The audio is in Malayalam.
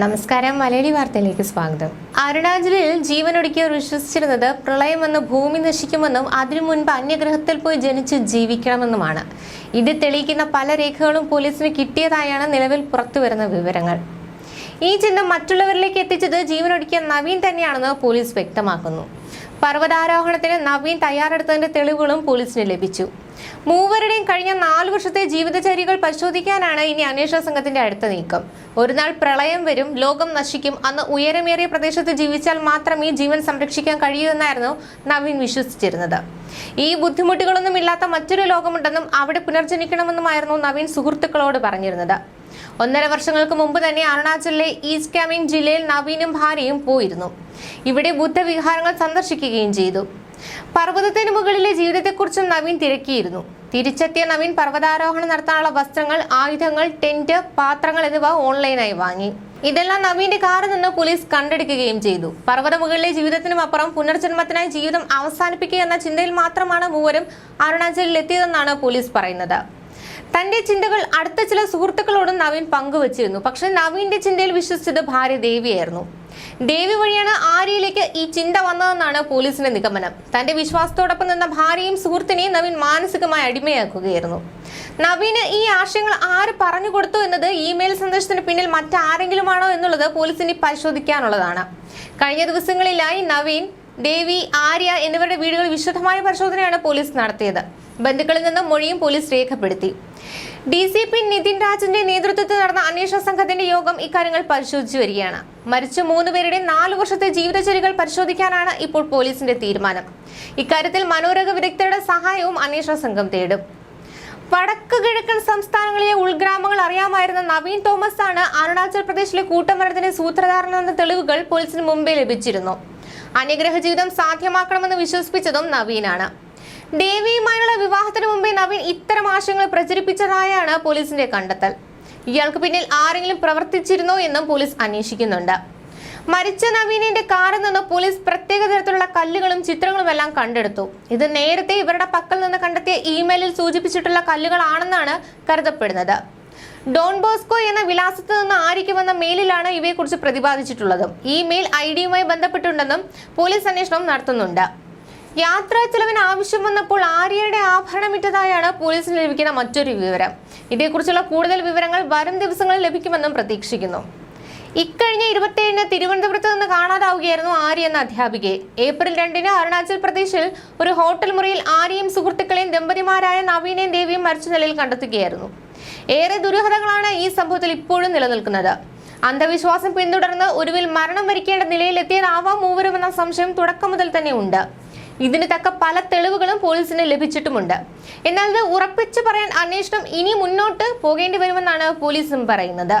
നമസ്കാരം മലയാളി വാർത്തയിലേക്ക് സ്വാഗതം. അരുണാചലിൽ ജീവനൊടുക്കിയവർ വിശ്വസിച്ചിരുന്നത് പ്രളയമെന്ന് ഭൂമി നശിക്കുമെന്നും അതിനു മുൻപ് അന്യഗ്രഹത്തിൽ പോയി ജനിച്ച് ജീവിക്കണമെന്നുമാണ്. ഇത് തെളിയിക്കുന്ന പല രേഖകളും പോലീസിന് കിട്ടിയതായാണ് നിലവിൽ പുറത്തുവരുന്ന വിവരങ്ങൾ. ഈ ചിന്ത മറ്റുള്ളവരിലേക്ക് എത്തിച്ചത് ജീവനൊടുക്കിയ നവീൻ തന്നെയാണെന്ന് പോലീസ് വ്യക്തമാക്കുന്നു. പർവതാരോഹണത്തിന് നവീൻ തയ്യാറെടുത്തതിന്റെ തെളിവുകളും പോലീസിന് ലഭിച്ചു. മൂവരുടെയും കഴിഞ്ഞ നാല് വർഷത്തെ ജീവിതചര്യകൾ പരിശോധിക്കാനാണ് ഇനി അന്വേഷണ സംഘത്തിന്റെ അടുത്ത നീക്കം. ഒരു നാൾ പ്രളയം വരും ലോകം നശിക്കും. അന്ന് ഉയരമേറിയ പ്രദേശത്ത് ജീവിച്ചാൽ മാത്രമേ ജീവൻ സംരക്ഷിക്കാൻ കഴിയൂ എന്നായിരുന്നു നവീൻ വിശ്വസിച്ചിരുന്നത്. ഈ ബുദ്ധിമുട്ടുകളൊന്നും ഇല്ലാത്ത മറ്റൊരു ലോകമുണ്ടെന്നും അവിടെ പുനർജനിക്കണമെന്നുമായിരുന്നു നവീൻ സുഹൃത്തുക്കളോട് പറഞ്ഞിരുന്നത്. ഒന്നര വർഷങ്ങൾക്ക് മുമ്പ് തന്നെ അരുണാചലിലെ ഈസ്റ്റ് കാമിങ് ജില്ലയിൽ നവീനും ഭാര്യയും പോയിരുന്നു. ഇവിടെ ബുദ്ധവിഹാരങ്ങൾ സന്ദർശിക്കുകയും ചെയ്തു. പർവതത്തിന് മുകളിലെ ജീവിതത്തെക്കുറിച്ചും നവീൻ തിരക്കിയിരുന്നു. തിരിച്ചെത്തിയ നവീൻ പർവതാരോഹണം നടത്താനുള്ള വസ്ത്രങ്ങൾ ആയുധങ്ങൾ ടെന്റ് പാത്രങ്ങൾ എന്നിവ ഓൺലൈനായി വാങ്ങി. ഇതെല്ലാം നവീന്റെ കാറിൽ നിന്ന് പോലീസ് കണ്ടെടുക്കുകയും ചെയ്തു. പർവത മുകളിലെ ജീവിതത്തിനും അപ്പുറം പുനർജന്മത്തിനായി ജീവിതം അവസാനിപ്പിക്കുക എന്ന ചിന്തയിൽ മാത്രമാണ് മൂവരും അരുണാചലിൽ എത്തിയതെന്നാണ് പോലീസ് പറയുന്നത്. തന്റെ ചിന്തകൾ അടുത്ത ചില സുഹൃത്തുക്കളോടും നവീൻ പങ്കുവച്ചിരുന്നു. പക്ഷെ നവീന്റെ ചിന്തയിൽ വിശ്വസിച്ചത് ഭാര്യ ദേവിയായിരുന്നു. ദേവി വഴിയാണ് ആര്യയിലേക്ക് ഈ ചിന്ത വന്നതെന്നാണ് പോലീസിന്റെ നിഗമനം. തന്റെ വിശ്വാസത്തോടൊപ്പം നിന്ന ഭാര്യയും സുഹൃത്തിനെയും നവീൻ മാനസികമായി അടിമയാക്കുകയായിരുന്നു. നവീന് ഈ ആശയങ്ങൾ ആര് പറഞ്ഞു കൊടുത്തു എന്നത് ഇമെയിൽ സന്ദേശത്തിന് പിന്നിൽ മറ്റാരെങ്കിലുമാണോ എന്നുള്ളത് പോലീസിന് പരിശോധിക്കാനുള്ളതാണ്. കഴിഞ്ഞ ദിവസങ്ങളിലായി നവീൻ ദേവി ആര്യ എന്നിവരുടെ വീടുകൾ വിശദമായ പരിശോധനയാണ് പോലീസ് നടത്തിയത്. ബന്ധുക്കളിൽ നിന്ന് മൊഴിയും പോലീസ് രേഖപ്പെടുത്തി. ഡി സി പി നിതിൻ രാജിന്റെ നേതൃത്വത്തിൽ നടന്ന അന്വേഷണ സംഘത്തിന്റെ യോഗം ഇക്കാര്യങ്ങൾ പരിശോധിച്ചു വരികയാണ്. മരിച്ച മൂന്നുപേരുടെ നാലു വർഷത്തെ ജീവിതചര്യകൾ പരിശോധിക്കാനാണ് ഇപ്പോൾ പോലീസിന്റെ തീരുമാനം. ഇക്കാര്യത്തിൽ മനോരോഗ വിദഗ്ധരുടെ സഹായവും അന്വേഷണ സംഘം തേടും. വടക്ക് കിഴക്കൻ സംസ്ഥാനങ്ങളിലെ ഉൾഗ്രാമങ്ങൾ അറിയാമായിരുന്ന നവീൻ തോമസ് ആണ് അരുണാചൽ പ്രദേശിലെ കൂട്ടമരണത്തിന്റെ സൂത്രധാരനെന്ന തെളിവുകൾ പോലീസിന് മുമ്പേ ലഭിച്ചിരുന്നു. അന്യഗ്രഹ ജീവിതം സാധ്യമാക്കണമെന്ന് വിശ്വസിപ്പിച്ചതും നവീനാണ്. ദേവിയുമായുള്ള വിവാഹത്തിന് മുമ്പേ നവീൻ ഇത്തരം ആശയങ്ങൾ പ്രചരിപ്പിച്ചതായാണ് പോലീസിന്റെ കണ്ടെത്തൽ. ഇയാൾക്ക് പിന്നിൽ ആരെങ്കിലും പ്രവർത്തിച്ചിരുന്നോ എന്നും പോലീസ് അന്വേഷിക്കുന്നുണ്ട്. മരിച്ച നവീനിന്റെ കാറിൽ നിന്ന് പോലീസ് പ്രത്യേക തരത്തിലുള്ള കല്ലുകളും ചിത്രങ്ങളും എല്ലാം കണ്ടെടുത്തു. ഇത് നേരത്തെ ഇവരുടെ പക്കൽ നിന്ന് കണ്ടെത്തിയ ഇമെയിലിൽ സൂചിപ്പിച്ചിട്ടുള്ള കല്ലുകളാണെന്നാണ് കരുതപ്പെടുന്നത്. ഡോൺ ബോസ്കോ എന്ന വിലാസത്തു നിന്ന് ആയിരിക്കുമെന്ന മെയിലിലാണ് ഇവയെക്കുറിച്ച് പ്രതിപാദിച്ചിട്ടുള്ളത്. ഈ മെയിൽ ഐ ഡിയുമായി ബന്ധപ്പെട്ടുണ്ടെന്നും പോലീസ് അന്വേഷണം നടത്തുന്നുണ്ട്. യാത്രാ ചെലവിന് ആവശ്യം വന്നപ്പോൾ ആര്യയുടെ ആഭരണമിട്ടതായാണ് പോലീസിന് ലഭിക്കുന്ന മറ്റൊരു വിവരം. ഇതേക്കുറിച്ചുള്ള കൂടുതൽ വിവരങ്ങൾ വരും ദിവസങ്ങളിൽ ലഭിക്കുമെന്നും പ്രതീക്ഷിക്കുന്നു. ഇക്കഴിഞ്ഞ ഇരുപത്തിയേഴിന് തിരുവനന്തപുരത്ത് നിന്ന് കാണാതാവുകയായിരുന്നു ആര്യ എന്ന അധ്യാപികയെ. ഏപ്രിൽ രണ്ടിന് അരുണാചൽ പ്രദേശിൽ ഒരു ഹോട്ടൽ മുറിയിൽ ആര്യയും സുഹൃത്തുക്കളെയും ദമ്പതിമാരായ നവീനയും ദേവിയും മരിച്ച നിലയിൽ കണ്ടെത്തുകയായിരുന്നു. ഏറെ ദുരൂഹതകളാണ് ഈ സംഭവത്തിൽ ഇപ്പോഴും നിലനിൽക്കുന്നത്. അന്ധവിശ്വാസം പിന്തുടർന്ന് ഒരുവിൽ മരണം വരിക്കേണ്ട നിലയിലെത്തിയതാവാം മൂവരുമെന്ന സംശയം തുടക്കം മുതൽ തന്നെ ഉണ്ട് ഇതിന് തക്ക പല തെളിവുകളും പോലീസിന് ലഭിച്ചിട്ടുമുണ്ട്. എന്നാൽ ഇത് ഉറപ്പിച്ചു പറയാൻ അന്വേഷണം ഇനി മുന്നോട്ട് പോകേണ്ടി വരുമെന്നാണ് പോലീസും പറയുന്നത്.